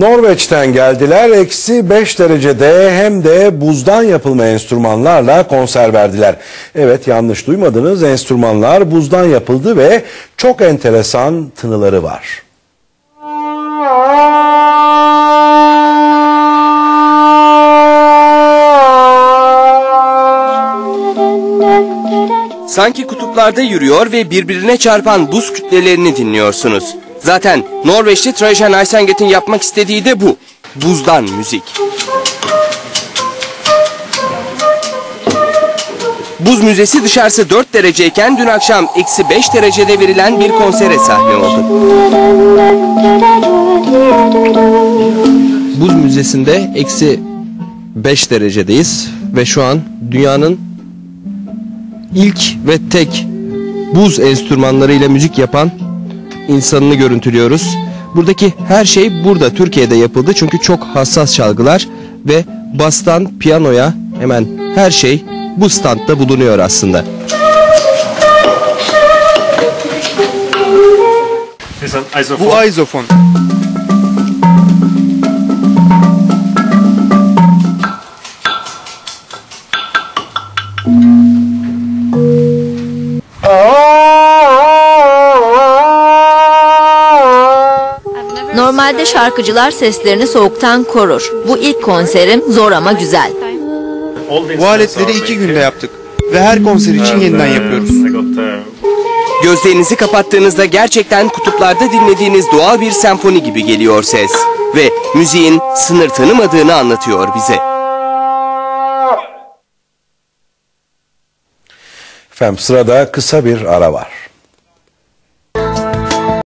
Norveç'ten geldiler. Eksi 5 derecede hem de buzdan yapılma enstrümanlarla konser verdiler. Evet yanlış duymadınız. Enstrümanlar buzdan yapıldı ve çok enteresan tınıları var. Sanki kutuplarda yürüyor ve birbirine çarpan buz kütlelerini dinliyorsunuz. Zaten Norveçli Trajan Aysenget'in yapmak istediği de bu. Buzdan müzik. Buz Müzesi dışarısı 4 dereceyken dün akşam eksi 5 derecede verilen bir konsere sahne oldu. Buz Müzesi'nde eksi 5 derecedeyiz ve şu an dünyanın ilk ve tek buz enstrümanlarıyla müzik yapan insanını görüntülüyoruz. Buradaki her şey burada Türkiye'de yapıldı çünkü çok hassas çalgılar ve bastan piyanoya hemen her şey bu standta bulunuyor aslında. ein Isofon. Bu aizofon. Normalde şarkıcılar seslerini soğuktan korur. Bu ilk konserim zor ama güzel. Bu aletleri iki günde yaptık. Ve her konser için yeniden yapıyoruz. Gözlerinizi kapattığınızda gerçekten kutuplarda dinlediğiniz doğal bir senfoni gibi geliyor ses. Ve müziğin sınır tanımadığını anlatıyor bize. Efendim sırada kısa bir ara var.